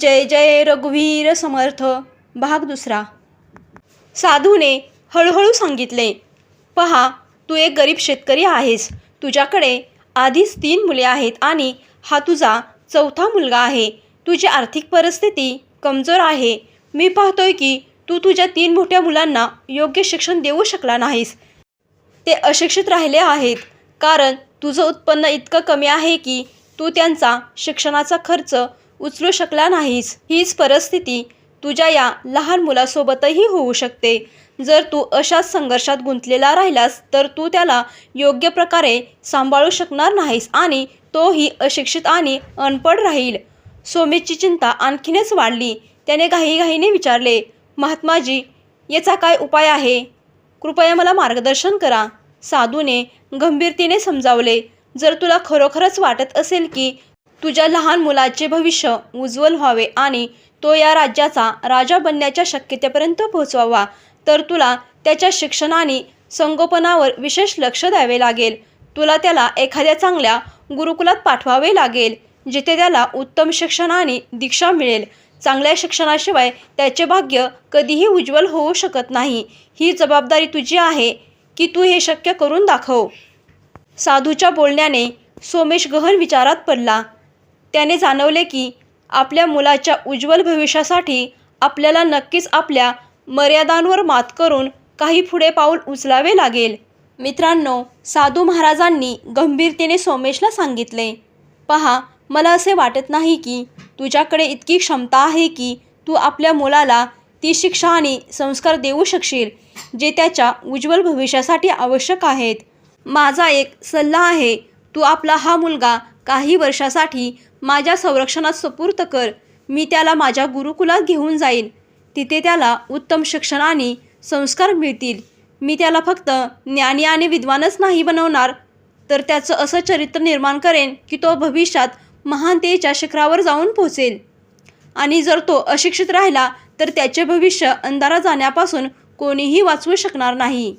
जय जय रघुवीर समर्थ. भाग दुसरा. साधूने हळूहळू सांगितले पहा तू एक गरीब शेतकरी आहेस. तुझ्याकडे आधीच तीन मुले आहेत आणि हा तुझा चौथा मुलगा आहे. तुझी आर्थिक परिस्थिती कमजोर आहे. मी पाहतोय की तू तुझ्या तीन मोठ्या मुलांना योग्य शिक्षण देऊ शकला नाहीस. ते अशिक्षित राहिले आहेत. कारण तुझं उत्पन्न इतकं कमी आहे की तू त्यांचा शिक्षणाचा खर्च उचलू शकला नाहीस. हीच परिस्थिती तुझ्या या लहान मुलासोबतही होऊ शकते. जर तू अशाच संघर्षात गुंतलेला राहिलास तर तू त्याला योग्य प्रकारे सांभाळू शकणार नाहीस आणि तोही अशिक्षित आणि अनपढ राहील. सोमेशची चिंता आणखीनच वाढली. त्याने घाईघाईने विचारले महात्माजी याचा काय उपाय आहे? कृपया मला मार्गदर्शन करा. साधूने गंभीरतेने समजावले जर तुला खरोखरच वाटत असेल की तुझ्या लहान मुलाचे भविष्य उज्ज्वल व्हावे आणि तो या राज्याचा राजा बनण्याच्या शक्यतेपर्यंत पोहोचवावा. तर तुला त्याच्या शिक्षण आणि संगोपनावर विशेष लक्ष द्यावे लागेल. तुला त्याला एखाद्या चांगल्या गुरुकुलात पाठवावे लागेल जिथे त्याला उत्तम शिक्षण आणि दीक्षा मिळेल. चांगल्या शिक्षणाशिवाय त्याचे भाग्य कधीही उज्ज्वल होऊ शकत नाही. ही जबाबदारी तुझी आहे की तू हे शक्य करून दाखव. साधूच्या बोलण्याने सोमेश गहन विचारात पडला. त्याने जाणवले की आपल्या मुलाच्या उज्ज्वल भविष्यासाठी आपल्याला नक्कीच आपल्या मर्यादांवर मात करून काही पुढे पाऊल उचलावे लागेल. मित्रांनो साधू महाराजांनी गंभीरतेने सोमेशला सांगितले पहा मला असे वाटत नाही की तुझ्याकडे इतकी क्षमता आहे की तू आपल्या मुलाला ती शिक्षा आणि संस्कार देऊ शकशील जे त्याच्या उज्ज्वल भविष्यासाठी आवश्यक आहेत. माझा एक सल्ला आहे तू आपला हा मुलगा काही वर्षासाठी माझ्या संरक्षणात सुपूर्त कर. मी त्याला माझ्या गुरुकुलात घेऊन जाईन. तिथे त्याला उत्तम शिक्षण आणि संस्कार मिळतील. मी त्याला फक्त ज्ञानी आणि विद्वानच नाही बनवणार. तर त्याचं असं चरित्र निर्माण करेन की तो भविष्यात महानतेच्या शिखरावर जाऊन पोहोचेल. आणि जर तो अशिक्षित राहिला तर त्याचे भविष्य अंधारात जाण्यापासून कोणीही वाचवू शकणार नाही.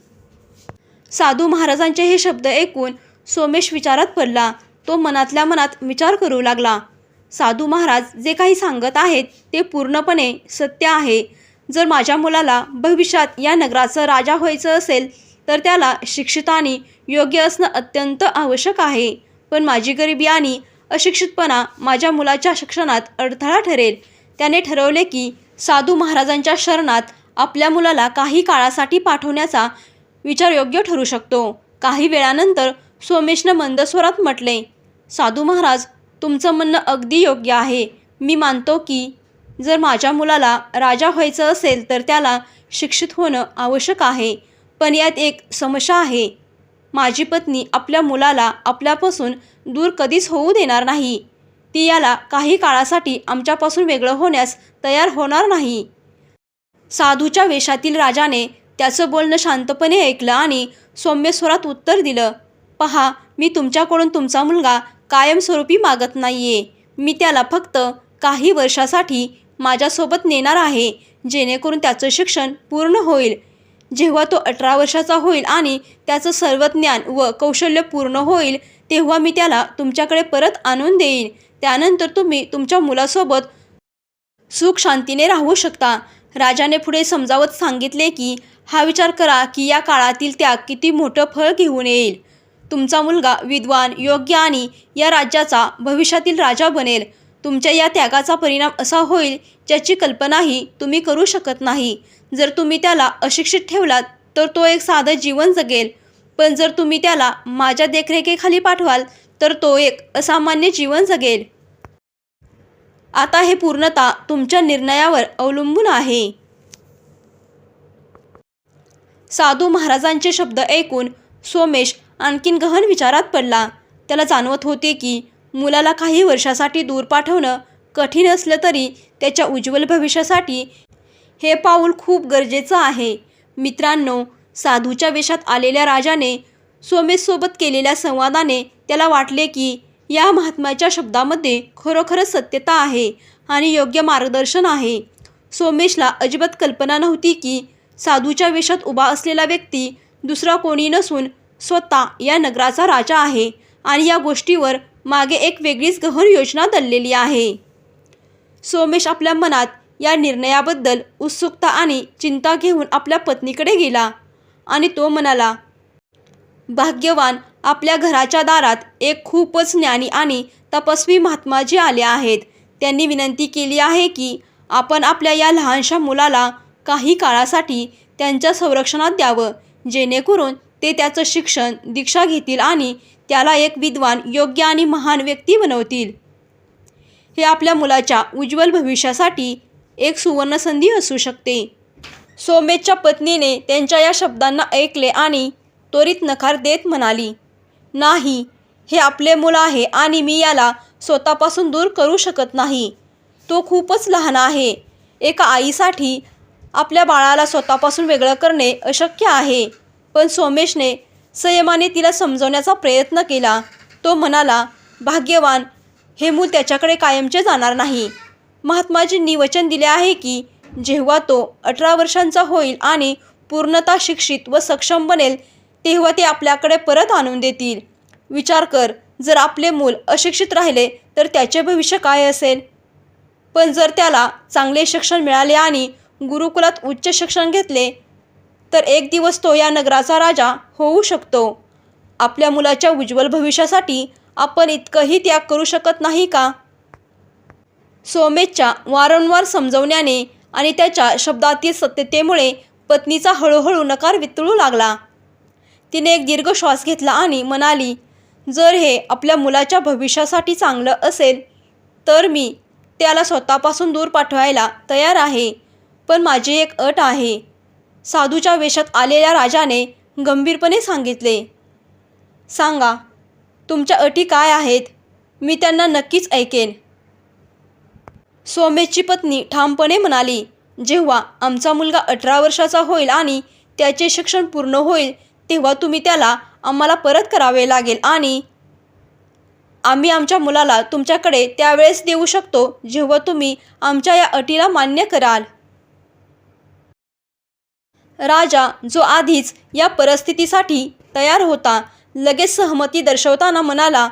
साधू महाराजांचे हे शब्द ऐकून सोमेश विचारात पडला. तो मनातल्या मनात विचार करू लागला. साधू महाराज जे काही सांगत आहेत ते पूर्णपणे सत्य आहे. जर माझ्या मुलाला भविष्यात या नगराचं राजा व्हायचं असेल तर त्याला शिक्षिताने योग्य असणं अत्यंत आवश्यक आहे. पण माझी गरिबी आणि अशिक्षितपणा माझ्या मुलाच्या शिक्षणात अडथळा ठरेल. त्याने ठरवले की साधू महाराजांच्या शरणात आपल्या मुलाला काही काळासाठी पाठवण्याचा विचार योग्य ठरू शकतो. काही वेळानंतर सोमेशनं मंदस्वरात म्हटले साधू महाराज तुमचं म्हणणं अगदी योग्य आहे. मी मानतो की जर माझ्या मुलाला राजा व्हायचं असेल तर त्याला शिक्षित होणं आवश्यक आहे. पण यात एक समस्या आहे. माझी पत्नी आपल्या मुलाला आपल्यापासून दूर कधीच होऊ देणार नाही. ती याला काही काळासाठी आमच्यापासून वेगळं होण्यास तयार होणार नाही. साधूच्या वेशातील राजाने त्याचं बोलणं शांतपणे ऐकलं आणि सौम्य स्वरात उत्तर दिलं पहा मी तुमच्याकडून तुमचा मुलगा कायमस्वरूपी मागत नाहीये. मी त्याला फक्त काही वर्षासाठी माझ्यासोबत नेणार आहे जेणेकरून त्याचं शिक्षण पूर्ण होईल. जेव्हा तो अठरा वर्षाचा होईल आणि त्याचं सर्व ज्ञान व कौशल्य पूर्ण होईल तेव्हा मी त्याला तुमच्याकडे परत आणून देईन. त्यानंतर तुम्ही तुमच्या मुलासोबत सुख शांतीने राहू शकता. राजाने पुढे समजावत सांगितले की हा विचार करा की या काळातील त्याग किती मोठं फळ घेऊन येईल. तुमचा मुलगा विद्वान योग्य आणि या राज्याचा भविष्यातील राजा बनेल. तुमच्या या त्यागाचा परिणाम असा होईल ज्याची कल्पनाही तुम्ही करू शकत नाही. जर तुम्ही त्याला अशिक्षित ठेवलात तर तो एक साधं जीवन जगेल. पण जर तुम्ही त्याला माझ्या देखरेखीखाली पाठवाल तर तो एक असामान्य जीवन जगेल. आता हे पूर्णता तुमच्या निर्णयावर अवलंबून आहे. साधू महाराजांचे शब्द ऐकून सोमेश आणखीन गहन विचारात पडला. त्याला जाणवत होते की मुलाला काही वर्षासाठी दूर पाठवणं कठीण असलं तरी त्याच्या उज्ज्वल भविष्यासाठी हे पाऊल खूप गरजेचं आहे. मित्रांनो साधूच्या वेशात आलेल्या राजाने सोमेशसोबत केलेल्या संवादाने त्याला वाटले की या महात्म्याच्या शब्दामध्ये खरोखरच सत्यता आहे आणि योग्य मार्गदर्शन आहे. सोमेशला अजिबात कल्पना नव्हती की साधूच्या वेशात उभा असलेला व्यक्ती दुसरा कोणी नसून स्वतः या नगराचा राजा आहे आणि या गोष्टीवर मागे एक वेगळीच गहन योजना दललेली आहे. सोमेश आपल्या मनात या निर्णयाबद्दल उत्सुकता आणि चिंता घेऊन आपल्या पत्नीकडे गेला आणि तो म्हणाला भाग्यवान आपल्या घराच्या दारात एक खूपच ज्ञानी आणि तपस्वी महात्माजी आले आहेत. त्यांनी विनंती केली आहे की आपण आपल्या या लहानशा मुलाला काही काळासाठी त्यांच्या संरक्षणात द्यावं जेणेकरून ते त्याचं शिक्षण दीक्षा घेतील आणि त्याला एक विद्वान योग्य आणि महान व्यक्ती बनवतील. हे आपल्या मुलाच्या उज्ज्वल भविष्यासाठी एक सुवर्णसंधी असू शकते. सोमेशच्या पत्नीने त्यांच्या या शब्दांना ऐकले आणि त्वरित नकार देत म्हणाली नाही हे आपले मुलं आहे आणि मी याला स्वतःपासून दूर करू शकत नाही. तो खूपच लहान आहे. एका आईसाठी आपल्या बाळाला स्वतःपासून वेगळं करणे अशक्य आहे. पण सोमेशने संयमाने तिला समजवण्याचा प्रयत्न केला. तो म्हणाला भाग्यवान हे मूल त्याच्याकडे कायमचे जाणार नाही. महात्माजींनी वचन दिले आहे की जेव्हा तो अठरा वर्षांचा होईल आणि पूर्णतः शिक्षित व सक्षम बनेल तेव्हा ते आपल्याकडे परत आणून देतील. विचार कर जर आपले मूल अशिक्षित राहिले तर त्याचे भविष्य काय असेल? पण जर त्याला चांगले शिक्षण मिळाले आणि गुरुकुलात उच्च शिक्षण घेतले तर एक दिवस तो या नगराचा राजा होऊ शकतो. आपल्या मुलाच्या उज्ज्वल भविष्यासाठी आपण इतकंही त्याग करू शकत नाही का? सोमेशच्या वारंवार समजवण्याने आणि त्याच्या शब्दातील सत्यतेमुळे पत्नीचा हळूहळू नकार वितळू लागला. तिने एक दीर्घ श्वास घेतला आणि म्हणाली जर हे आपल्या मुलाच्या भविष्यासाठी चांगलं असेल तर मी त्याला स्वतःपासून दूर पाठवायला तयार आहे. पण माझी एक अट आहे. साधूच्या वेशात आलेल्या राजाने गंभीरपणे सांगितले सांगा तुमच्या अटी काय आहेत? मी त्यांना नक्कीच ऐकेन. सोमेशची पत्नी ठामपणे म्हणाली जेव्हा आमचा मुलगा अठरा वर्षाचा होईल आणि त्याचे शिक्षण पूर्ण होईल तेव्हा तुम्ही त्याला आम्हाला परत करावे लागेल आणि आम्ही आमच्या मुलाला तुमच्याकडे त्यावेळेस देऊ शकतो जेव्हा तुम्ही आमच्या या अटीला मान्य कराल. राजा जो आधीच या परिस्थितीसाठी तयार होता लगेच सहमती दर्शवताना म्हणाला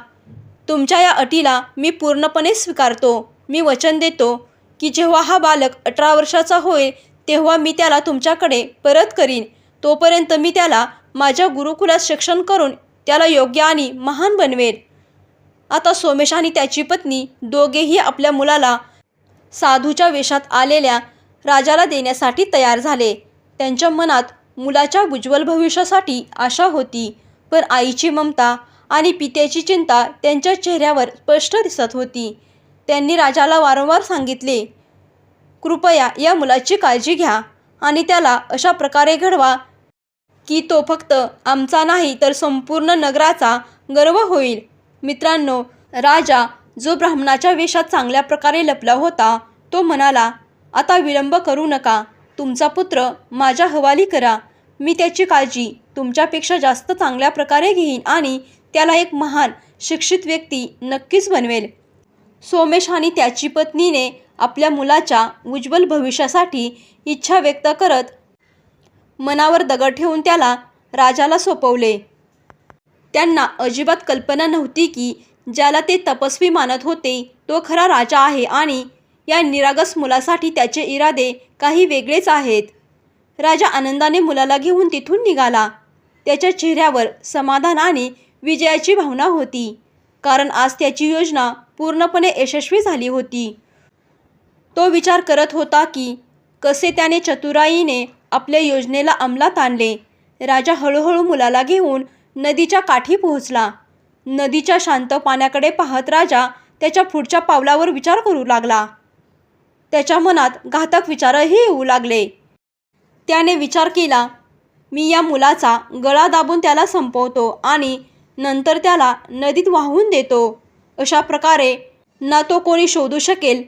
तुमच्या या अटीला मी पूर्णपणे स्वीकारतो मी वचन देतो की जेव्हा हा बालक अठरा वर्षाचा होईल तेव्हा मी त्याला तुमच्याकडे परत करीन. तोपर्यंत मी त्याला माझ्या गुरुकुलात शिक्षण करून त्याला योग्य आणि महान बनवेल आता सोमेश आणि त्याची पत्नी दोघेही आपल्या मुलाला साधूच्या वेशात आलेल्या राजाला देण्यासाठी तयार झाले. त्यांच्या मनात मुलाच्या उज्ज्वल भविष्यासाठी आशा होती. पण आईची ममता आणि पित्याची चिंता त्यांच्या चेहऱ्यावर स्पष्ट दिसत होती. त्यांनी राजाला वारंवार सांगितले कृपया या मुलाची काळजी घ्या आणि त्याला अशा प्रकारे घडवा की तो फक्त आमचा नाही तर संपूर्ण नगराचा गर्व होईल. मित्रांनो राजा जो ब्राह्मणाच्या वेशात चांगल्या प्रकारे लपला होता तो म्हणाला आता विलंब करू नका. तुमचा पुत्र माझ्या हवाली करा. मी त्याची काळजी तुमच्यापेक्षा जास्त चांगल्या प्रकारे घेईन आणि त्याला एक महान शिक्षित व्यक्ती नक्कीच बनवेल. सोमेश आणि त्याची पत्नीने आपल्या मुलाच्या उज्ज्वल भविष्यासाठी इच्छा व्यक्त करत मनावर दगड ठेवून त्याला राजाला सोपवले. त्यांना अजिबात कल्पना नव्हती की ज्याला ते तपस्वी मानत होते तो खरा राजा आहे आणि या निरागस मुलासाठी त्याचे इरादे काही वेगळेच आहेत. राजा आनंदाने मुलाला घेऊन तिथून निघाला. त्याच्या चेहऱ्यावर समाधान आणि विजयाची भावना होती. कारण आज त्याची योजना पूर्णपणे यशस्वी झाली होती. तो विचार करत होता की कसे त्याने चतुराईने आपल्या योजनेला अंमलात आणले? राजा हळूहळू मुलाला घेऊन नदीच्या काठी पोहोचला. नदीच्या शांत पाण्याकडे पाहत राजा त्याच्या पुढच्या पावलावर विचार करू लागला. त्याच्या मनात घातक विचारही येऊ लागले. त्याने विचार केला मी या मुलाचा गळा दाबून त्याला संपवतो आणि नंतर त्याला नदीत वाहून देतो. अशा प्रकारे ना तो कोणी शोधू शकेल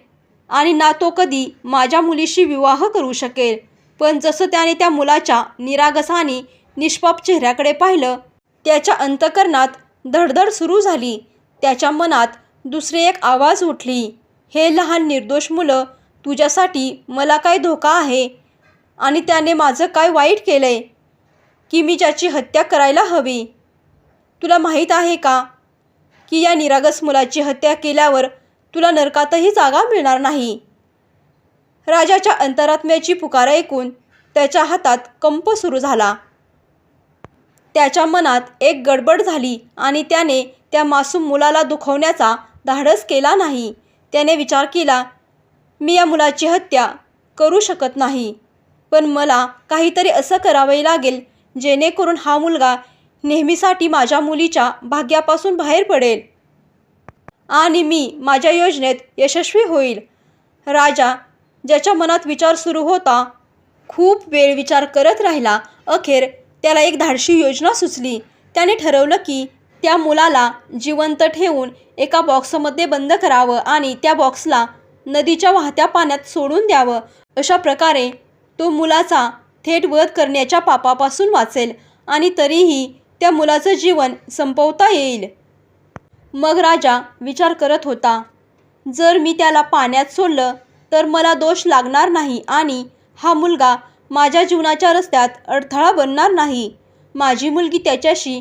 आणि ना तो कधी माझ्या मुलीशी विवाह करू शकेल. पण जसं त्याने त्या मुलाच्या निरागसाने निष्पाप चेहऱ्याकडे पाहिलं त्याच्या अंतकरणात धडधड सुरू झाली. त्याच्या मनात दुसरे एक आवाज उठली. हे लहान निर्दोष मुलं तुझ्यासाठी मला काय धोका आहे? आणि त्याने माझं काय वाईट केलं आहे की मी ज्याची हत्या करायला हवी? तुला माहीत आहे का की या निरागस मुलाची हत्या केल्यावर तुला नरकातही जागा मिळणार नाही? राजाच्या अंतरात्म्याची पुकार ऐकून त्याच्या हातात कंप सुरू झाला. त्याच्या मनात एक गडबड झाली आणि त्याने त्या मासूम मुलाला दुखवण्याचा धाडस केला नाही. त्याने विचार केला मी या मुलाची हत्या करू शकत नाही. पण मला काहीतरी असं करावे लागेल जेणेकरून हा मुलगा नेहमीसाठी माझ्या मुलीच्या भाग्यापासून बाहेर पडेल. आणि मी माझ्या योजनेत यशस्वी होईल. राजा ज्याच्या मनात विचार सुरू होता खूप वेळ विचार करत राहिला. अखेर त्याला एक धाडशी योजना सुचली. त्याने ठरवलं की त्या मुलाला जिवंत ठेवून एका बॉक्समध्ये बंद करावं आणि त्या बॉक्सला नदीच्या वाहत्या पाण्यात सोडून द्यावं. अशा प्रकारे तो मुलाचा थेट वध करण्याच्या पापापासून वाचेल आणि तरीही त्या मुलाचं जीवन संपवता येईल. मग राजा विचार करत होता जर मी त्याला पाण्यात सोडलं तर मला दोष लागणार नाही आणि हा मुलगा माझ्या जीवनाच्या रस्त्यात अडथळा बनणार नाही. माझी मुलगी त्याच्याशी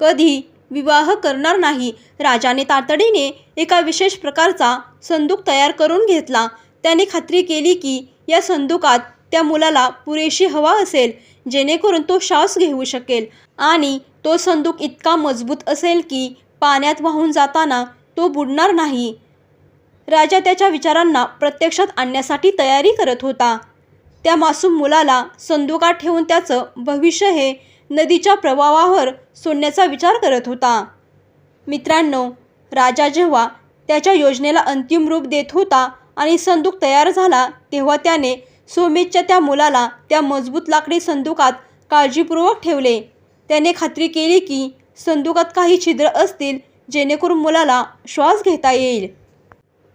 कधी विवाह करणार नाही. राजाने तातडीने एका विशेष प्रकारचा संदूक तयार करून घेतला. त्याने खात्री केली की या संदुकात त्या मुलाला पुरेशी हवा असेल जेणेकरून तो श्वास घेऊ शकेल आणि तो संदूक इतका मजबूत असेल की पाण्यात वाहून जाताना तो बुडणार नाही. राजा त्याच्या विचारांना प्रत्यक्षात आणण्यासाठी तयारी करत होता. त्या मासूम मुलाला संदुकात ठेवून त्याचं भविष्य हे नदीच्या प्रवाहावर सोडण्याचा विचार करत होता. मित्रांनो राजा जेव्हा त्याच्या योजनेला अंतिम रूप देत होता आणि संदूक तयार झाला तेव्हा त्याने सोमेशच्या त्या मुलाला त्या मजबूत लाकडी संदुकात काळजीपूर्वक ठेवले. त्याने खात्री केली की संदुकात काही छिद्र असतील जेणेकरून मुलाला श्वास घेता येईल.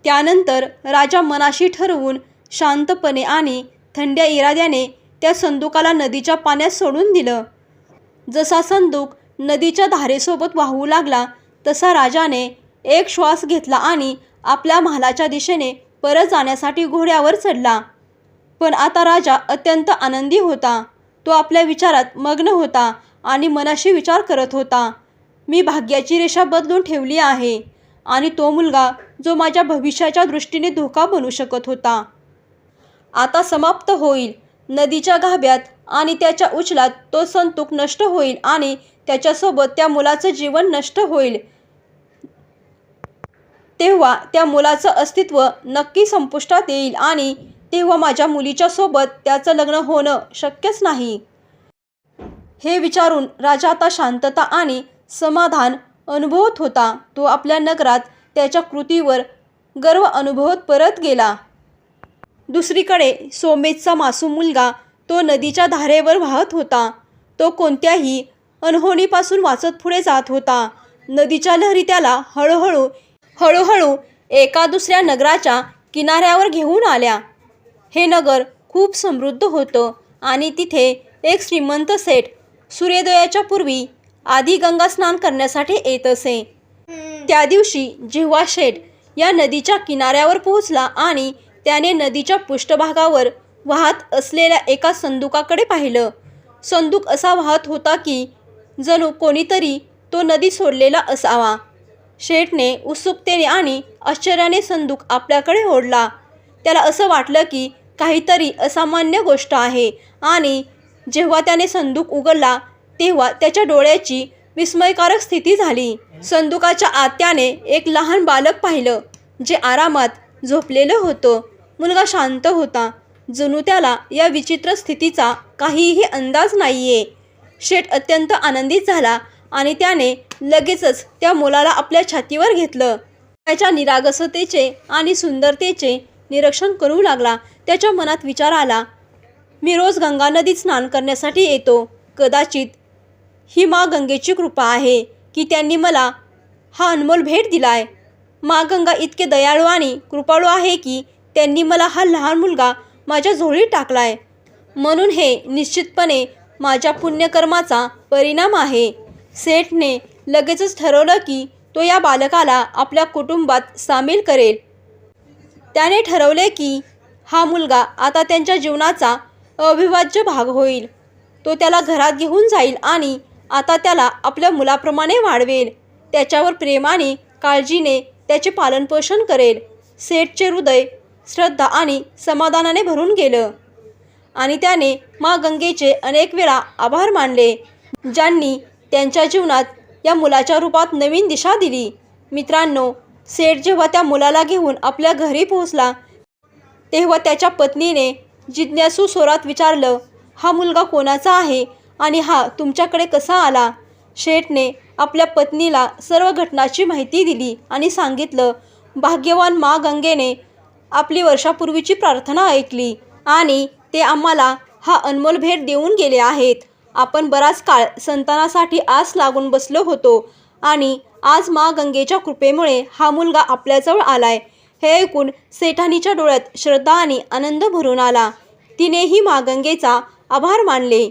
त्यानंतर राजा मनाशी ठरवून शांतपणे आणि थंड्या इराद्याने त्या संदुकाला नदीच्या पाण्यात सोडून दिलं. जसा संदूक नदीच्या धारेसोबत वाहू लागला तसा राजाने एक श्वास घेतला आणि आपल्या महालाच्या दिशेने परत जाण्यासाठी घोड्यावर चढला. पण आता राजा अत्यंत आनंदी होता. तो आपल्या विचारात मग्न होता आणि मनाशी विचार करत होता मी भाग्याची रेषा बदलून ठेवली आहे आणि तो मुलगा जो माझ्या भविष्याच्या दृष्टीने धोका बनू शकत होता. आता समाप्त होईल. नदीच्या गाभ्यात आणि त्याच्या उचलात तो संतूक नष्ट होईल आणि त्याच्यासोबत त्या मुलाचं जीवन नष्ट होईल. तेव्हा त्या मुलाचं अस्तित्व नक्की संपुष्टात येईल आणि तेव्हा माझ्या मुलीच्या सोबत त्याचं लग्न होणं शक्यच नाही. हे विचारून राजा आता शांतता आणि समाधान अनुभवत होता. तो आपल्या नगरात त्याच्या कृतीवर गर्व अनुभवत परत गेला. दुसरीकडे सोमेतचा मासूम मुलगा तो नदीच्या धारेवर वाहत होता. तो कोणत्याही अनहोणीपासून वाचत पुढे जात होता. नदीच्या लहरी त्याला हळूहळू हळूहळू एका दुसऱ्या नगराच्या किनाऱ्यावर घेऊन आल्या. हे नगर खूप समृद्ध होतं आणि तिथे एक श्रीमंत सेठ सूर्योदयाच्या पूर्वी आधी गंगा स्नान करण्यासाठी येत असे. त्या दिवशी जेव्हा शेठ या नदीच्या किनाऱ्यावर पोहोचला आणि त्याने नदीच्या पृष्ठभागावर वाहत असलेल्या एका संदुकाकडे पाहिलं. संदूक असा वाहत होता की जणू कोणीतरी तो नदी सोडलेला असावा. शेठने उत्सुकतेने आणि आश्चर्याने संदूक आपल्याकडे ओढला. त्याला असं वाटलं की काहीतरी असामान्य गोष्ट आहे आणि जेव्हा त्याने संदूक उघडला तेव्हा त्याच्या डोळ्याची विस्मयकारक स्थिती झाली. संदुकाच्या आत्याने एक लहान बालक पाहिलं जे आरामात झोपलेलं होतं. मुलगा शांत होता. जणू त्याला या विचित्र स्थितीचा काहीही अंदाज नाहीये. शेठ अत्यंत आनंदित झाला आणि त्याने लगेचच त्या मुलाला आपल्या छातीवर घेतलं. त्याच्या निरागसतेचे आणि सुंदरतेचे निरीक्षण करू लागला. त्याच्या मनात विचार आला मी रोज गंगा नदीत स्नान करण्यासाठी येतो. कदाचित ही मा गंगेची कृपा आहे की त्यांनी मला हा अनमोल भेट दिलाय. मा गंगा इतके दयाळू आणि कृपाळू आहे की त्यांनी मला हा लहान मुलगा माझ्या झोळी टाकलाय. म्हणून हे निश्चितपणे माझ्या पुण्यकर्माचा परिणाम आहे. सेठने लगेचच ठरवलं की तो या बालकाला आपल्या कुटुंबात सामील करेल. त्याने ठरवले की हा मुलगा आता त्यांच्या जीवनाचा अविभाज्य भाग होईल. तो त्याला घरात घेऊन जाईल आणि आता त्याला आपल्या मुलाप्रमाणे वाढवेल. त्याच्यावर प्रेमाने काळजीने त्याचे पालनपोषण करेल. सेठचे हृदय श्रद्धा आणि समाधानाने भरून गेलं. आणि त्याने मा गंगेचे अनेक वेळा आभार मानले. ज्यांनी त्यांच्या जीवनात या मुलाच्या रूपात नवीन दिशा दिली. मित्रांनो सेठ जेव्हा त्या मुलाला घेऊन आपल्या घरी पोहोचला तेव्हा त्याच्या पत्नीने जिज्ञासू स्वरात विचारलं हा मुलगा कोणाचा आहे आणि हा तुमच्याकडे कसा आला? शेठने आपल्या पत्नीला सर्व घटनाची माहिती दिली आणि सांगितलं भाग्यवान मा गंगेने आपली वर्षापूर्वीची प्रार्थना ऐकली आणि ते आम्हाला हा अनमोल भेट देऊन गेले आहेत. आपण बराच काळ संतानासाठी आस लागून बसलो होतो आणि आज मा गंगेच्या कृपेमुळे हा मुलगा आपल्याजवळ आलाय. हे ऐकून सेठानीच्या डोळ्यात श्रद्धा आणि आनंद भरून आला. तिनेही मा गंगेचा आभार मानले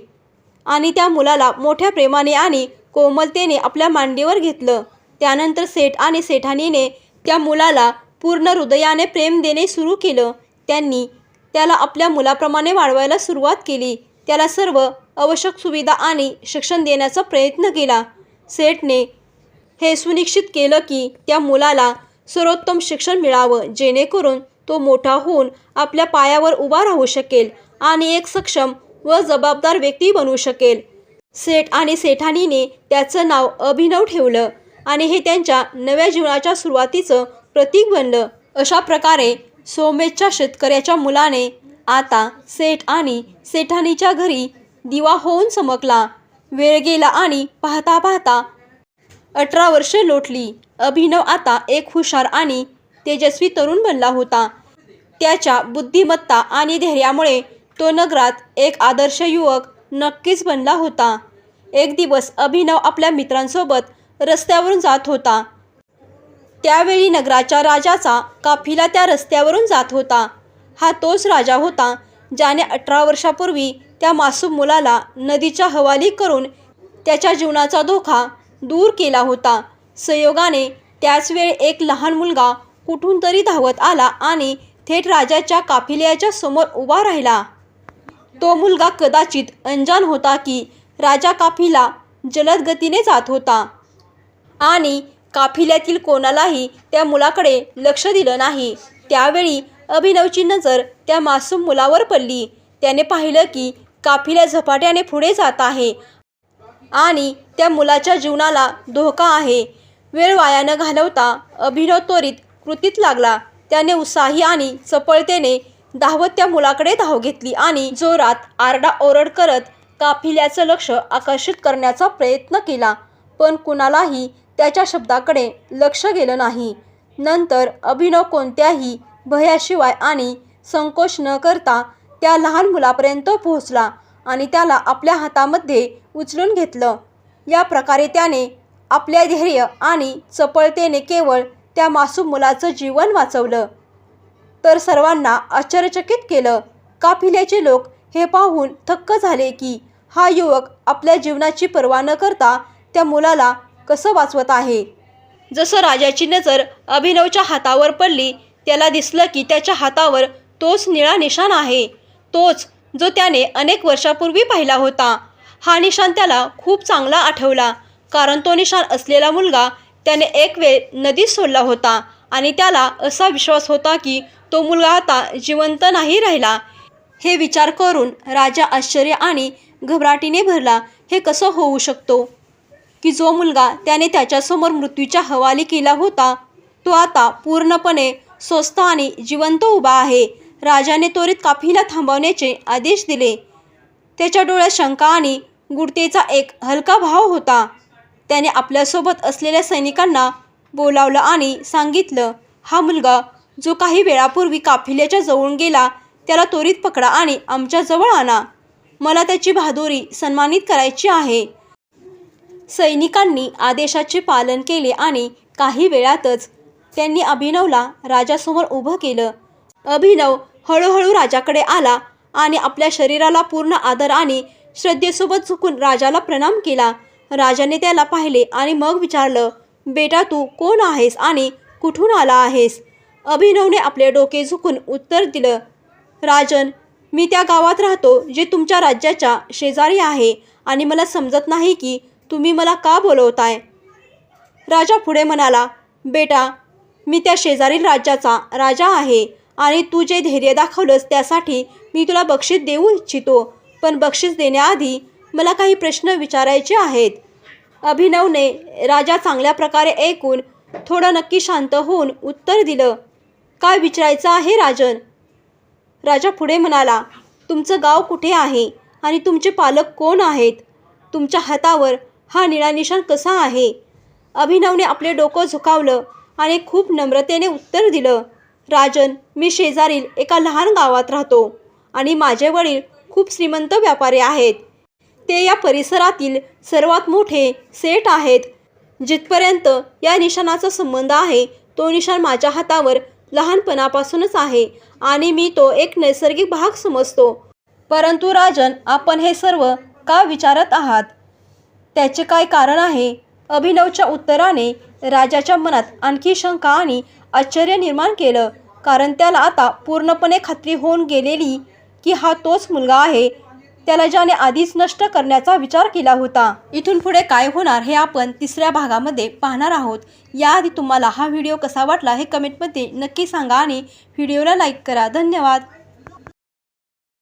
आणि त्या मुलाला मोठ्या प्रेमाने आणि कोमलतेने आपल्या मांडीवर घेतलं. त्यानंतर सेठ आणि सेठानीने त्या मुलाला पूर्ण हृदयाने प्रेम देणे सुरू केलं. त्यांनी त्याला आपल्या मुलाप्रमाणे वाढवायला सुरुवात केली. त्याला सर्व आवश्यक सुविधा आणि शिक्षण देण्याचा प्रयत्न केला. सेठने हे सुनिश्चित केलं की त्या मुलाला सर्वोत्तम शिक्षण मिळावं जेणेकरून तो मोठा होऊन आपल्या पायावर उभा राहू शकेल आणि एक सक्षम व जबाबदार व्यक्ती बनू शकेल. सेठ आणि सेठानीने त्याचं नाव अभिनव ठेवलं आणि हे त्यांच्या नव्या जीवनाच्या सुरुवातीचं प्रतीक बनलं. अशा प्रकारे सोमेशच्या शेतकऱ्याच्या मुलाने आता सेठ आणि सेठानीच्या घरी दिवा होऊन चमकला. वेळ गेला आणि पाहता पाहता अठरा वर्षे लोटली. अभिनव आता एक हुशार आणि तेजस्वी तरुण बनला होता. त्याच्या बुद्धिमत्ता आणि धैर्यामुळे तो नगरात एक आदर्श युवक नक्कीच बनला होता. एक दिवस अभिनव आपल्या मित्रांसोबत रस्त्यावरून जात होता. त्यावेळी नगराच्या राजाचा काफिला त्या रस्त्यावरून जात होता. हा तोच राजा होता ज्याने अठरा वर्षापूर्वी त्या मासूम मुलाला नदीच्या हवाली करून त्याच्या जीवनाचा धोका दूर केला होता. संयोगाने त्याच वेळी एक लहान मुलगा कुठून तरी धावत आला आणि थेट राजाच्या काफिल्याच्या समोर उभा राहिला. तो मुलगा कदाचित अंजान होता की राजा काफिला जलद गतीने जात होता आणि काफिल्यातील कोणालाही त्या मुलाकडे लक्ष दिलं नाही. त्यावेळी अभिनवची नजर त्या मासूम मुलावर पडली. त्याने पाहिलं की काफिल्या झपाट्याने पुढे जात आहे आणि त्या मुलाच्या जीवनाला धोका आहे. वेळ वाया न घालवता अभिनव त्वरित कृतीत लागला. त्याने उत्साही आणि चपळतेने धावत त्या मुलाकडे धाव घेतली आणि जोरात आरडा ओरड करत काफिल्याचं लक्ष आकर्षित करण्याचा प्रयत्न केला. पण कुणालाही त्याच्या शब्दाकडे लक्ष गेलं नाही. नंतर अभिनव कोणत्याही भयाशिवाय आणि संकोच न करता त्या लहान मुलापर्यंत पोहोचला आणि त्याला आपल्या हातामध्ये उचलून घेतलं. या प्रकारे त्याने आपल्या धैर्य आणि चपळतेने केवळ त्या मासूम मुलाचं जीवन वाचवलं. तर सर्वांना आश्चर्यचकित केलं. काफिल्याचे लोक हे पाहून थक्क झाले की हा युवक आपल्या जीवनाची पर्वा न करता त्या मुलाला कसं वाचवत आहे? जसं राजाची नजर अभिनवच्या हातावर पडली त्याला दिसलं की त्याच्या हातावर तोच निळा निशाण आहे. तोच जो त्याने अनेक वर्षापूर्वी पाहिला होता. हा निशाण त्याला खूप चांगला आठवला कारण तो निशाण असलेला मुलगा त्याने एक वेळ नदीत सोडला होता आणि त्याला असा विश्वास होता की तो मुलगा आता जिवंत नाही राहिला. हे विचार करून राजा आश्चर्य आणि घबराटीने भरला हे कसं होऊ शकतो? की जो मुलगा त्याने त्याच्यासमोर मृत्यूच्या हवाली केला होता तो आता पूर्णपणे स्वस्थ आणि जिवंत उभा आहे. राजाने त्वरित काफिला थांबवण्याचे आदेश दिले. त्याच्या डोळ्यात शंका आणि गुडतेचा एक हलका भाव होता. त्याने आपल्यासोबत असलेल्या सैनिकांना बोलावलं आणि सांगितलं हा मुलगा जो काही वेळापूर्वी काफिल्याच्या जवळून गेला त्याला त्वरित पकडा आणि आमच्याजवळ आणा. मला त्याची बहादुरी सन्मानित करायची आहे. सैनिकांनी आदेशाचे पालन केले आणि काही वेळातच त्यांनी अभिनवला राजासमोर उभं केलं. अभिनव हळूहळू राजाकडे आला आणि आपल्या शरीराला पूर्ण आदर आणि श्रद्धेसोबत झुकून राजाला प्रणाम केला. राजाने त्याला पाहिले आणि मग विचारलं बेटा तू कोण आहेस आणि कुठून आला आहेस? अभिनवने आपले डोके झुकून उत्तर दिलं राजन मी त्या गावात राहतो जे तुमच्या राज्याच्या शेजारी आहे आणि मला समजत नाही की तुम्ही मला का बोलवताय? राजा पुढे म्हणाला बेटा मी त्या शेजारील राज्याचा राजा आहे आणि तू जे धैर्य दाखवलंस त्यासाठी मी तुला बक्षीस देऊ इच्छितो. पण बक्षीस देण्याआधी मला काही प्रश्न विचारायचे आहेत. अभिनवने राजा चांगल्या प्रकारे ऐकून थोडं नक्की शांत होऊन उत्तर दिलं काय विचारायचं आहे राजन? राजा पुढे म्हणाला तुमचं गाव कुठे आहे आणि तुमचे पालक कोण आहेत? तुमच्या हातावर हा निळा निशाण कसा आहे? अभिनवने आपले डोकं झुकावलं आणि खूप नम्रतेने उत्तर दिलं राजन मी शेजारील एका लहान गावात राहतो आणि माझे वडील खूप श्रीमंत व्यापारी आहेत. ते या परिसरातील सर्वात मोठे सेट आहेत. जिथपर्यंत या निशाणाचा संबंध आहे तो निशाण माझ्या हातावर लहानपणापासूनच आहे आणि मी तो एक नैसर्गिक भाग समजतो. परंतु राजन आपण हे सर्व का विचारत आहात? त्याचे काय कारण आहे? अभिनवच्या उत्तराने राजाच्या मनात आणखी शंका आणि आश्चर्य निर्माण केलं. कारण त्याला आता पूर्णपणे खात्री होऊन गेलेली की हा तोच मुलगा आहे. त्याला ज्याने आधीच नष्ट करण्याचा विचार केला होता. इथून पुढे काय होणार हे आपण तिसऱ्या भागामध्ये पाहणार आहोत. याआधी तुम्हाला हा व्हिडिओ कसा वाटला हे कमेंटमध्ये नक्की सांगा आणि व्हिडिओला लाईक करा. धन्यवाद.